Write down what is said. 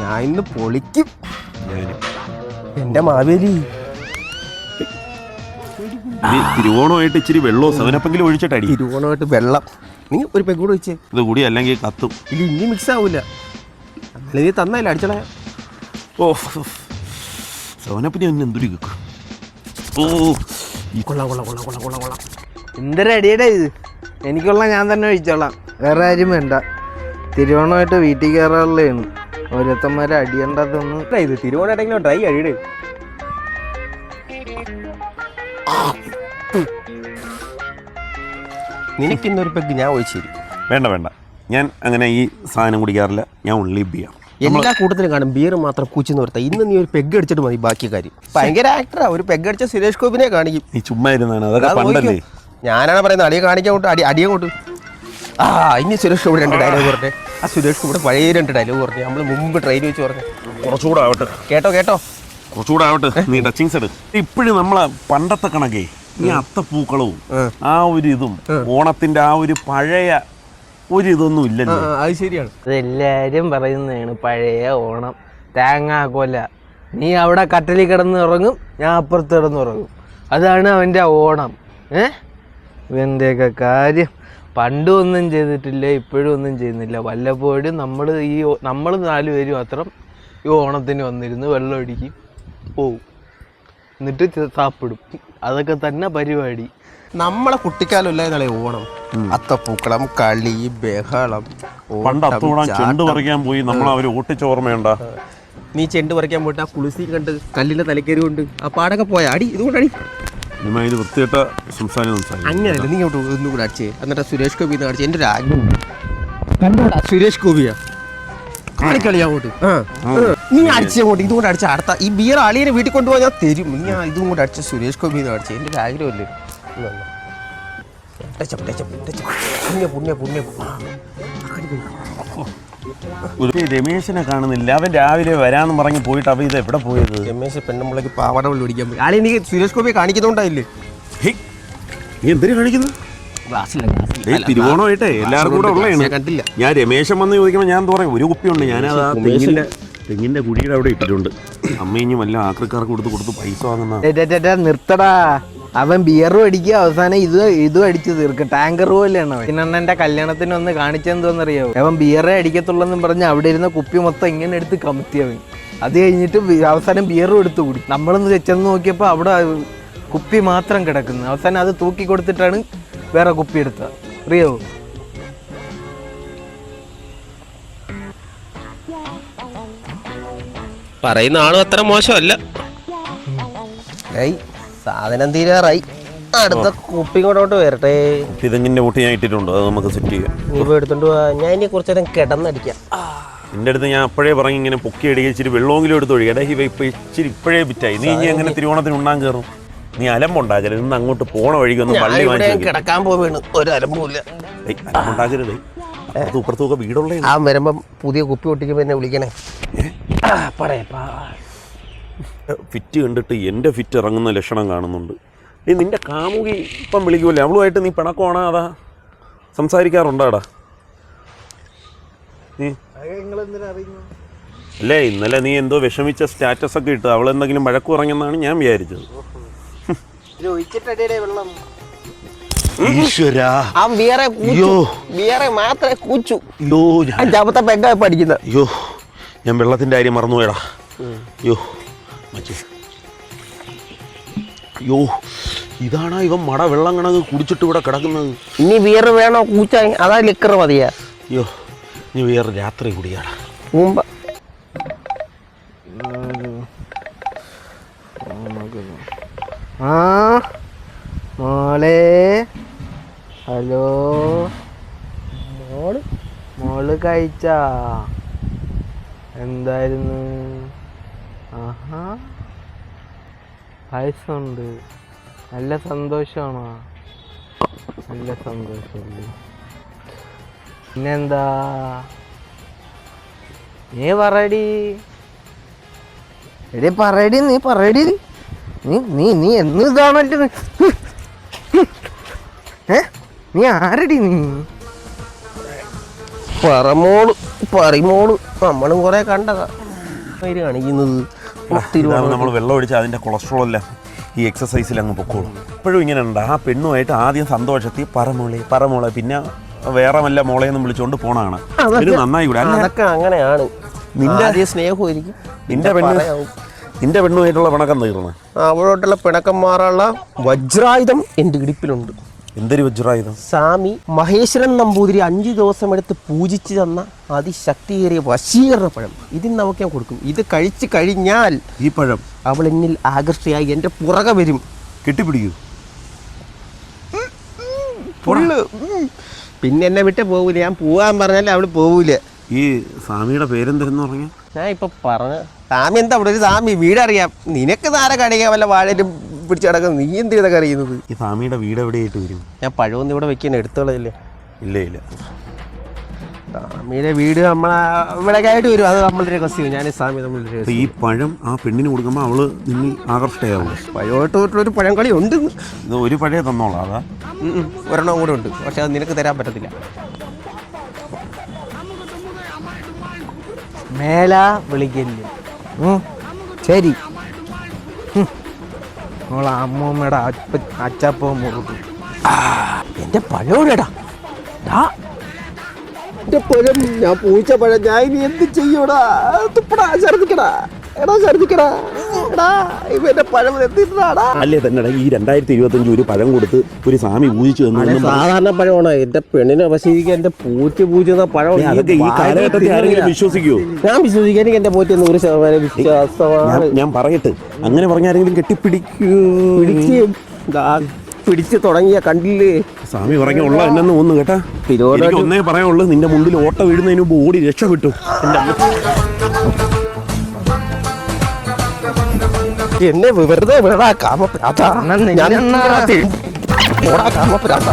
ഞാൻ ഇന്ന് പൊളിക്കും. എന്റെ മാവേലി. തിരുവോണമായിട്ട് ഇച്ചിരി വെള്ളവും സെവനപ്പെങ്കിലും ഒഴിച്ചിട്ടടി. തിരുവോണമായിട്ട് വെള്ളം. നീ ഒരു പെഗ്ഗൂടെ ഒഴിച്ചേ. ഇത് കൂടി അല്ലെങ്കിൽ കത്തും. ഇല്ല ഇനി മിക്സ് ആവൂല. അല്ല നീ തന്നല്ല അടിച്ചട ഓ സെവനപ്പിന് ഒന്ന് എന്തൊരു കേൾക്കും ഓ കൊള്ളാം കൊള്ളാം കൊള്ളാം കൊള്ളാം കൊള്ളാം കൊള്ളാം. എന്തൊരു അടിയുടെ ഇത്? എനിക്കുള്ള ഞാൻ തന്നെ ഒഴിച്ചോളാം. വേറെ ആരും വേണ്ട. തിരുവോണമായിട്ട് വീട്ടിൽ കയറാനുള്ളതാണ്. ഓരോരുത്തന്മാരെ അടിയേണ്ടതൊന്നും ഇത് തിരുവോണമായിട്ടെങ്കിലും ട്രൈ അഴിയുടെ നിനക്കിന്നൊരു പെഗ് ഞാൻ ഒഴിച്ചു വേണ്ട വേണ്ട. ഞാൻ അങ്ങനെ ഈ സാധനം കുടിക്കാറില്ല. ഞാൻ ഉള്ളി ബിയാണ് എല്ലാ കൂട്ടത്തിലും കാണും ബിയർ മാത്രം കൂച്ചെന്ന് ഓർത്താ ഇന്ന് നീ ഒരു പെഗ് അടിച്ചിട്ട് മതി ബാക്കി കാര്യം. ഭയങ്കര ആക്ടറാ ഒരു പെഗ് അടിച്ച സുരേഷ് ഗോപിനെ കാണിക്കും. നീ ചുമ്മാ ഇരുന്നാണ്. അതൊക്കെ പണ്ടല്ലേ? ഞാനാണ് പറയുന്നത് അടിയെ കാണിക്കാൻ അടി അടിയെ കൂട്ടും ആ ഇനി സുരേഷ് ഗോപി രണ്ട് ഡയലോഗ് പറഞ്ഞേ ആ സുരേഷ് കൂടെ പഴയ രണ്ട് ഡയലോഗ് പറഞ്ഞു നമ്മൾ മുമ്പ് ട്രെയിൻ വെച്ച് പറഞ്ഞു. കുറച്ചുകൂടെ ആവട്ടെ കേട്ടോ കേട്ടോ. കുറച്ചുകൂടെ ആവട്ടെ നീ ടച്ചിങ്സ് എടു ഇപ്പോഴും നമ്മളെ പണ്ടത്തെ കണക്കേ ഈ അത്തപ്പൂക്കളവും ആ ഒരു ഇതും ഓണത്തിന്റെ ആ ഒരു പഴയ ഒരു ഇതൊന്നും ഇല്ലല്ലോ. അത് ശരിയാണ്. അതെല്ലാരും പറയുന്നതാണ് പഴയ ഓണം. തേങ്ങാക്കൊല നീ അവിടെ കട്ടലിൽ കിടന്ന് ഉറങ്ങും ഞാൻ അപ്പുറത്ത് കിടന്ന് ഉറങ്ങും അതാണ് അവന്റെ ഓണം. ഏ? ഇവന്റെയൊക്കെ കാര്യം. പണ്ടും ഒന്നും ചെയ്തിട്ടില്ല ഇപ്പോഴും ഒന്നും ചെയ്യുന്നില്ല. വല്ലപ്പോഴും നമ്മൾ ഈ നമ്മൾ നാല് പേര് മാത്രം ഈ ഓണത്തിന് വന്നിരുന്ന് വെള്ളം അടിക്കും പോവും. എന്നിട്ട് താപ്പിടും സാപ്പിടും. അതൊക്കെ തന്നെ പരിപാടി. നമ്മളെ കുട്ടിക്കാലം ഓണം. അത്തപ്പൂക്കളം കളി ബഹളം പണ്ട് അത്തോടാൻ ചെണ്ട് പറിക്കാൻ പോയി നമ്മൾ അവർ ഓട്ടിച്ച ഓർമ്മയുണ്ട? നീ ചെണ്ട് പറിക്കാൻ പോയിട്ട് ആ കുളിസി കണ്ട് കല്ലിന്റെ തലക്കേരി കൊണ്ട് ആ പാടൊക്കെ പോയാ. അടി ഇതുകൊണ്ട് അടി ഇനിമ ഇത് വൃത്തിയിട്ട സംസാരം സംസാരിക്കും. അങ്ങനെയല്ല നീ ഇങ്ങോട്ട് ഒന്നും കൂടെ അടിച്ചേ. എന്നിട്ട് സുരേഷ് ഗോപി അടിച്ചേ. എന്റെ ഒരു ആഗ്രഹം കണ്ടോടാ സുരേഷ് ഗോപിയാ. കാണിക്കളി അങ്ങോട്ട്. നീ അടിച്ച അങ്ങോട്ട്. ഇതുകൊണ്ട് അടിച്ച. അടുത്ത ഈ ബിയർ അളിയനെ വീട്ടിൽ കൊണ്ടുപോയാൽ ഞാൻ തരും. നീ ഇതും കൂടെ അടിച്ച. സുരേഷ് ഗോപി അടിച്ചേ. എന്റെ ഒരു ആഗ്രഹമല്ലേ. Touch up, touch up, touch up. Punya Punya Punya. ആ. ഒരു രമേശിനെ കാണുന്നില്ല. അവൻ രാവിലെ വരാന്ന് പറഞ്ഞ് പോയിട്ട് അവ ഇത് എവിടെ പോയത്? രമേശ് പെണ്ണുമ്പളേക്ക് പാവാട വെള്ളം പിടിക്കാൻ പോയി. ആളെ എനിക്ക് സുരേഷ് ഗോപിയെ കാണിക്കുന്നുണ്ടായില്ലേ? നീ എന്തിനു കാണിക്കുന്നു തിരുവോണമായിട്ടേ എല്ലാവർക്കും കൂടെ ഉള്ളതാണ്. ഞാൻ കണ്ടില്ല. ഞാൻ രമേശൻ വന്ന് ചോദിക്കുമ്പോൾ ഞാൻ പറയാ ഒരു കുപ്പിയുണ്ട്. ഞാൻ തെങ്ങിന്റെ തെങ്ങിന്റെ കുഴിയുടെ അവിടെ ഇട്ടിട്ടുണ്ട്. അമ്മ ഇനി വല്ല ആക്രിക്കാർക്ക് കൊടുത്ത് കൊടുത്ത് പൈസ വാങ്ങുന്ന ഡേ, ഡേ, ഡേ, ഡേ, നിർത്തടാ. അവൻ ബിയറും അടിക്കുക അവസാനം ഇത് ഇതും അടിച്ച് തീർക്കും. ടാങ്കർ പോലെയാണ് അവൻ. പിന്നെണ്ണന്റെ കല്യാണത്തിന് ഒന്ന് കാണിച്ചെന്തോന്നറിയാവും അവൻ ബിയറേ അടിക്കത്തുള്ളെന്നും പറഞ്ഞ് അവിടെ ഇരുന്ന കുപ്പി മൊത്തം ഇങ്ങനെ എടുത്ത് കമത്തിയവൻ അത് കഴിഞ്ഞിട്ട് അവസാനം ബിയറും എടുത്ത് കൂടി. നമ്മളൊന്ന് ചെന്ന് നോക്കിയപ്പോൾ അവിടെ കുപ്പി മാത്രം കിടക്കുന്നു. അവസാനം അത് തൂക്കി കൊടുത്തിട്ടാണ് വേറെ കുപ്പി എടുത്തത്. അറിയാവോ പറയുന്ന ആളും അത്ര മോശമല്ല. ഏയ്. സാധനം തീരാറായി. അടുത്ത കുപ്പി കൊണ്ടോട്ട് വരട്ടെ. കുപ്പി തെങ്ങിന്റെ ഞാൻ ഇട്ടിട്ടുണ്ട് അത് നമുക്ക് സെറ്റ് ചെയ്യാം. നീ പോയി എടുത്തോണ്ട് പോവാ ഞാൻ ഇനി കുറച്ചു നേരം കിടന്നടിക്കാം. എന്റെ അടുത്ത് ഞാൻ അപ്പോഴേ പറഞ്ഞു ഇങ്ങനെ പൊക്കി അടിക്കുക ഇച്ചിരി വെള്ളമെങ്കിലും എടുത്ത് ഒഴികട ഈ ഇവ ഇപ്പൊ ഇച്ചിരി ഇപ്പോഴേ ബിറ്റായി നീ ഇനി എങ്ങനെ തിരുവോണത്തിന് ഉണ്ണാൻ കയറും നീ അലമ്പുണ്ടാക്കരുത് ഇന്ന് അങ്ങോട്ട് പോണ വഴിക്ക് ഒന്ന് ഞാൻ പള്ളി വാങ്ങിച്ചു കിടക്കാൻ പോവാണ് ഒരു അലമ്പൂല്ല അലമ്പുണ്ടാക്കരുത്. ഇപ്പുറത്തൊക്കെ വീടുള്ള. ആ വരുമ്പം പുതിയ കുപ്പി ഒട്ടിക്കുമ്പോ എന്നെ വിളിക്കണേ. പടയപ്പാ. ഫിറ്റ് കണ്ടിട്ട് എന്റെ ഫിറ്റ് ഇറങ്ങുന്ന ലക്ഷണം കാണുന്നുണ്ട്. നീ നിന്റെ കാമുകി ഇപ്പം വിളിക്കുമല്ലേ? അവളുമായിട്ട് നീ പിണക്കമാണോ അതാ സംസാരിക്കാറുണ്ടാടാ? നീ? അല്ലേ ഇന്നലെ നീ എന്തോ വിഷമിച്ച സ്റ്റാറ്റസ് ഒക്കെ ഇട്ട് അവൾ എന്തെങ്കിലും വഴക്കു പറഞ്ഞെന്നാണ് ഞാൻ വിചാരിച്ചത്. ഞാൻ വെള്ളത്തിന്റെ കാര്യം മറന്നുപോയടാ. അയ്യോ. മച്ചി. അയ്യോ ഇതാണാ ഇവൻ മട വെള്ളം കണത് കുടിച്ചിട്ട് ഇവിടെ കിടക്കുന്നത്. ഇനി ബിയർ വേണോ കൂച്ച? അതാ ലിക്കർ മതിയാ. അയ്യോ ഇനി വേറെ രാത്രി കുടിയാടാ. മുമ്പ് ആ മോളെ. ഹലോ. മോൾ? മോൾ കഴിച്ചാ? എന്തായിരുന്നു? ആഹാ. പായസമുണ്ട്. നല്ല സന്തോഷമാണോ? നല്ല സന്തോഷമല്ലേ പിന്നെന്താ? നീ പറയടി. എടി പറയടി നീ പറയടി. നീ നീ നീ എന്ന് ഇതാണല്ലോ നീ? ഏ? നീ ആരടി നീ? പറമോൾ പരിമോൾ നമ്മളും കുറെ കണ്ടതാ. പേര് കാണിക്കുന്നത്? നമ്മൾ വെള്ളം ഒഴിച്ച് അതിന്റെ കൊളസ്ട്രോൾ എല്ലാം ഈ എക്സസൈസിൽ അങ്ങ് പൊക്കോളും. ഇപ്പോഴും ഇങ്ങനെ ഉണ്ട്. ആ പെണ്ണുമായിട്ട് ആദ്യം സന്തോഷത്തിൽ പറമോളെ പറമോളെ പിന്നെ വേറെ വല്ല മോളെന്നും വിളിച്ചുകൊണ്ട് പോണാണ് ഇത് നന്നായി കൂടെ. അല്ല അതൊക്കെ അങ്ങനെയാണ്. നിന്റെ സ്നേഹമായിരിക്കും നിന്റെ പെണ്ണ് നിന്റെ പെണ്ണുമായിട്ടുള്ള പിണക്കം തീർന്നു അവളോട്ടുള്ള പിണക്കം മാറാനുള്ള വജ്രായുധം എന്റെ ഇടുപ്പിലുണ്ട്. എന്തൊരു വജ്രായുധം സ്വാമി മഹേശ്വരൻ നമ്പൂതിരി അഞ്ചു ദിവസം എടുത്ത് പൂജിച്ചു തന്ന അതിശക്തിയേറിയ വശീകരണ പഴം. ഇതിന് നമുക്ക് ഞാൻ കൊടുക്കും. ഇത് കഴിച്ചു കഴിഞ്ഞാൽ ഈ പഴം അവൾ എന്നിൽ ആകർഷയായി എന്റെ പുറകെ വരും. കെട്ടിപ്പിടിക്കൂ. ഫുള്ള് പിന്നെ എന്നെ വിട്ട് പോകൂല ഞാൻ പോവാൻ പറഞ്ഞാൽ അവൾ പോവൂല. ഈ സ്വാമിയുടെ പേരെന്തെന്ന് പറഞ്ഞ? ഞാൻ ഇപ്പൊ പറഞ്ഞ സ്വാമി എന്താ അവിടെ ഒരു സ്വാമി? വീടറിയാം. നിനക്ക് താര കണിക വല്ല വാഴയിലും പിടിച്ചു കിടക്കുന്നത് നീ എന്ത് ചെയ്തൊക്കെ അറിയുന്നത് ഈ സ്വാമിയുടെ വീട് എവിടെയായിട്ട് വരും? ഞാൻ പഴമൊന്നും ഇവിടെ വെക്കാൻ എടുത്തോളല്ലേ ഇല്ല ഇല്ല. സ്വാമിയുടെ വീട് നമ്മളെ ഇവിടേക്കായിട്ട് വരും. അത് നമ്മളുടെ രഹസ്യം ഞാൻ സ്വാമി അപ്പൊ രഹസ്യം ഈ പഴം ആ പെണ്ണിന് കൊടുക്കുമ്പോൾ അവൾ നിന്നിൽ ആകർഷ്ടയാവും പഴയോട്ടൊരു പഴം കളി ഉണ്ട്. ഇത് ഒരു പഴയ തന്നോളാം അതാ. ഉം ഉം. ഒരെണ്ണം കൂടെ ഉണ്ട്. പക്ഷെ അത് നിനക്ക് തരാൻ പറ്റത്തില്ല. മേല വിളിക്കല്ലേ. ശരി. മോളെ അമ്മൂമ്മയുടെ അപ്പ അച്ചപ്പവും മുറുക്കും എന്റെ പഴയോടെടാ എന്റെ പഴം ഞാൻ പൂച്ച പഴം. ഞാൻ ഇനി എന്ത് ചെയ്യൂടാ? തുപ്പടാ ഛർദിക്കടാ അല്ലേ തന്നെ ഈ രണ്ടായിരത്തി ഇരുപത്തഞ്ച് ഒരു പഴം കൊടുത്ത് ഒരു സ്വാമി പൂജിച്ചു തന്നു സാധാരണ പഴമാണ്. എന്റെ പെണ്ണിനെ വശീകരിക്കാൻ എന്റെ പൂറ്റി പൂജ പഴം അതൊക്കെ ഈ കാലഘട്ടത്തിൽ ആരെങ്കിലും വിശ്വസിക്കുവോ? ഞാൻ വിശ്വസിക്കാൻ എനിക്ക് എന്റെ പോറ്റി നൂറ് ശതമാനം വിശ്വാസമാണ്. ഞാൻ പറയട്ടെ. അങ്ങനെ പറഞ്ഞാരെങ്കിലും കെട്ടിപ്പിടിക്കൂ. പിടിച്ചു പിടിച്ച് തുടങ്ങിയ കണ്ടില്ലേ? സ്വാമി പറഞ്ഞ ഉള്ള എന്നു ഒന്ന് കേട്ടാ. തിരുവോണ എനിക്ക് ഒന്നേ പറയാനുള്ളൂ നിന്റെ മുമ്പിൽ ഓട്ട വീഴുന്നതിന് മുമ്പ് ഓടി രക്ഷപ്പെട്ടു. എന്നെ വെറുതെ വിടാ കാമപ്രാത. ഞാൻ കാമപ്രാത.